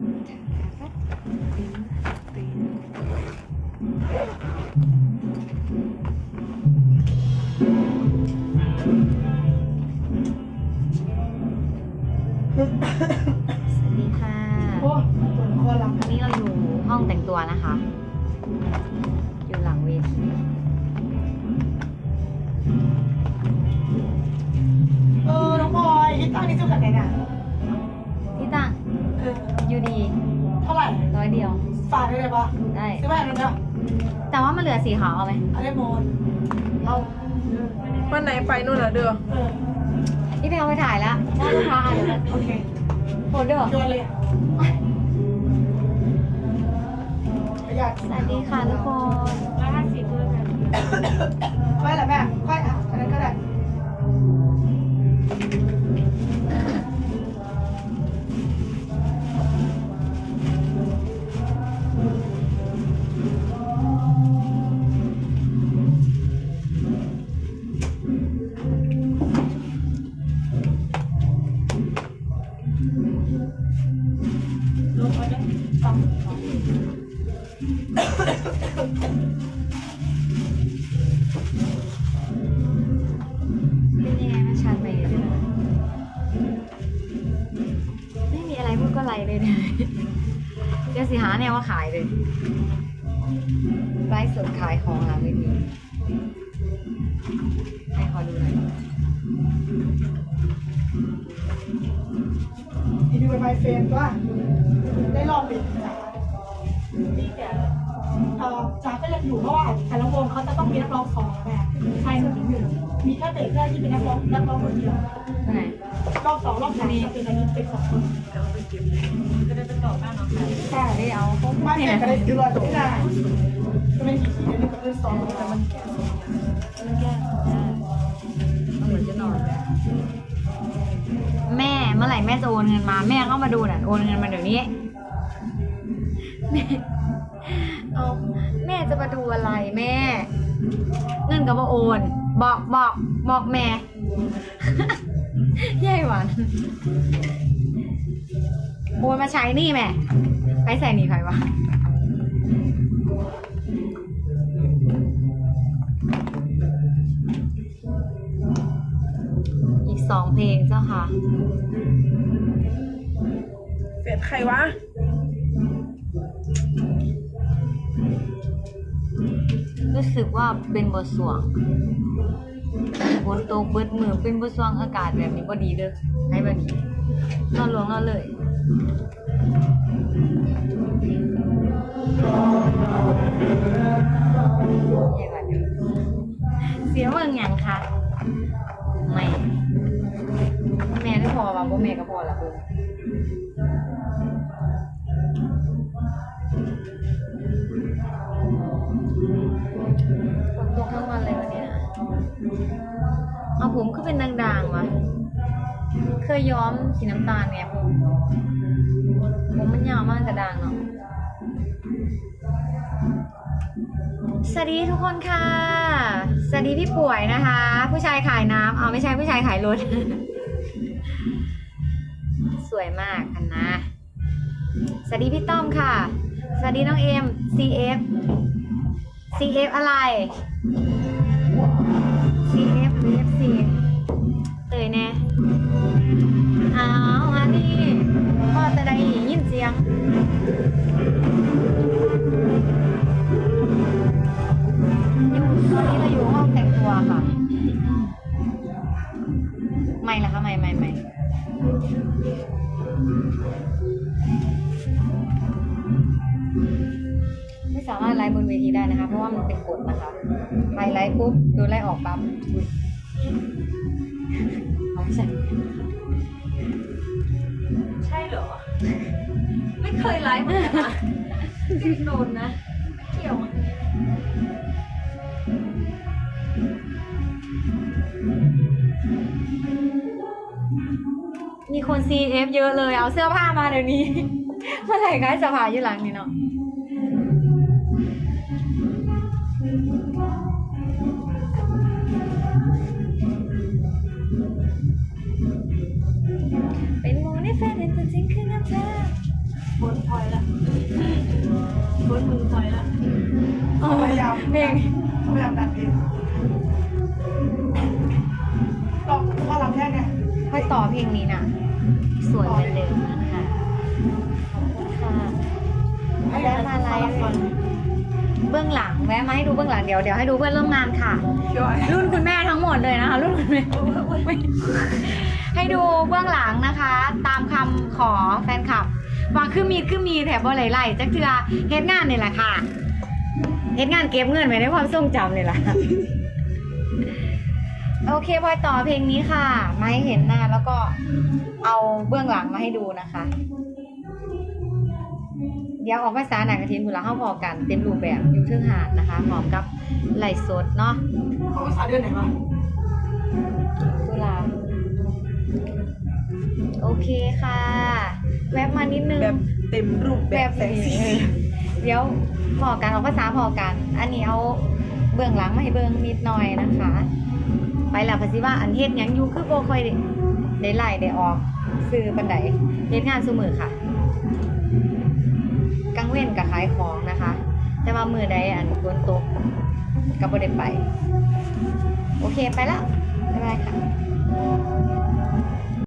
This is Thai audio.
สวัสดีค่ะ โอ้ปวดคนหลังวันนี้เราอยู่ห้องแต่งตัวนะคะ อยู่หลังเวทีเออ น้องพลอยไอ้ตั้งนี่จบจากไหนน่ะ เดียว ฝากได้เลยปะได้ซื้อมาให้เราเนี่ยแต่ว่ามันเหลือสีขาวเอาไหมอันนี้โมนเอาวันไหนไปนู่นเหรอเดือเออพี่ไปเอาไปถ่ายแล้วว่าลูกค้าอ่านแล้วโอเคโหดเด้อโยนเลยอยากสวัสดีค่ะทุกคนค่อยแหละ ไม่มีอะไรพูดก็ไลเลยนะ เดี๋ยวสิหาแนวว่าขายเลยไลฟ์สดขายของหลังเวทีให้ขอดูหน่อยอีพีไวเฟรมว่าได้ลองปิดจ๋าดีแกเอ่จ๋าก็ยังอยู่เพราะว่าแต่ละวงเขาจะต้องมีนักร้องสองแบบ มีแค่เด็กแค่ที่เป็นนักร้องนักร้องคนเดียวตรงไหนรอบสองรอบสามจะเป็นอันนี้เป็นสองคนใช่ได้เอาพวกไม่เนี่แข่ยงกันเลยคือรอยตัวไม่ได้ก็ไม่กี่ทีนี่ก็เป็นสองแต่มันแก่มันแก้มันเหมือนจะนอนแม่เมื่อไหร่แม่จะโอนเงินมา แม่ก็มาดูน่ะโอนเงินมาเดี๋ยวนี้แม่เอาแม่จะมาดูอะไรแม่ เงินกับว่าโอน บอกบอกบอกแม่ ยายหวานโอนมาใช้นี่แม่ไปใส่นี่ใครวะอีกสองเพลงเจ้าค่ะเฟดใครวะ รู้สึกว่าเป็นบทสวงฝนตกเบิดมือเป็นบทสวงอากาศแบบนี้ก็ดีเด้อให้แบบนี้นอนหลวงนอนเลยเสียเมืองยังคะไม่แม่ได้พอว่าบ่แม่ก็พอละเบิ่ง ฝนตกทั้งวันเลยวันนี้นะเอาผมก็เป็นด่างๆวะเคยย้อมสีน้ำตาลไงผมผมมันยาวมากกระด่างเนาะสวัสดีทุกคนค่ะ สวัสดีพี่ป่วยนะคะ ผู้ชายขายน้ำเอาไม่ใช่ผู้ชายขายรถ สวยมากอันนะ สวัสดีพี่ต้อมค่ะ สวัสดีน้องเอ็ม CF CF อะไร CF หรือ FC เตยแน่อ้าวฮันนี่พ่อจะได้ยินเสียงอยู่ตอนนี้เราอยู่ห้องแต่งตัวค่ะ ไม่ละคะไม่ไม่ไม่ไม่ สามารถไลฟ์บนเวทีได้นะคะ เพราะว่ามันเป็นกฎนะคะ ใครไลฟ์ปุ๊บโดนไล่ออกปั๊บอุ๊ยเอาไม่ใช่ใช่เหรอ ไม่เคยไลฟ์เหมือนกันนะโดนนะเกี่ยวมีคน CF เยอะเลย เอาเสื้อผ้ามาเดี๋ยวนี้ เมื่อไหร่คะจะพาอยู่หลังนี่เนาะ เป็นโมในแฟนเห็นตัวจริงคืองามแท้บนพลอยละบนมือพลอยละพยายามเพลงพยายามดันเองลองว่าเราแค่เนี่ยค่อยต่อเพลงนี้นะสวยเหมือนเดิมนะคะขอบคุณค่ะให้ได้มาไลฟ์ไฟ เบื้องหลังแวะมาให้ดูเบื้องหลังเดี๋ยวเดี๋ยวให้ดูเพื่อนร่วมงานค่ะย่อยรุ่นคุณแม่ทั้งหมดเลยนะคะ รุ่นคุณแม่ให้ดูเบื้องหลังนะคะ ตามคำขอแฟนคลับว่าคือมีคือมีแถบบ่ไหลๆจักเทือเฮ็ดงานนี่แหละค่ะเฮ็ดงานเก็บเงินไว้ในความทรงจำนี่แหละโอเคพลอยต่อเพลงนี้ค่ะ มาให้เห็นหน้าแล้วก็เอาเบื้องหลังมาให้ดูนะคะ เดี๋ยวออกภาษาหนังกระทินบุรเข้าพอกันเต็มรูปแบบอยู่เทื่องหาดนะคะพร้อมกับไหลฟ์สดเนาะเขาภาษาเดือนไหนวะตุลาโอเคค่ะ แวบมานิดนึงแบบเต็มรูปแบบแสงสีเดี๋ยวพอกันเอาภาษาพอกัน อันนี้เอาเบื้องหลังมาให้เบื้องนิดหน่อยนะคะ ไปแล้วเพนสิว่าอันเฮ็ดหยังอยู่คือโบค่อยได้ได้ไล่ได้ออกซื้อปันไดเฮ็ดงานซุมือค่ะกัง เว้นกับขายของนะคะ แต่ว่ามือใดอันฝนตกก็บ่ได้ไป โอเคไปแล้วบ๊ายบายค่ะ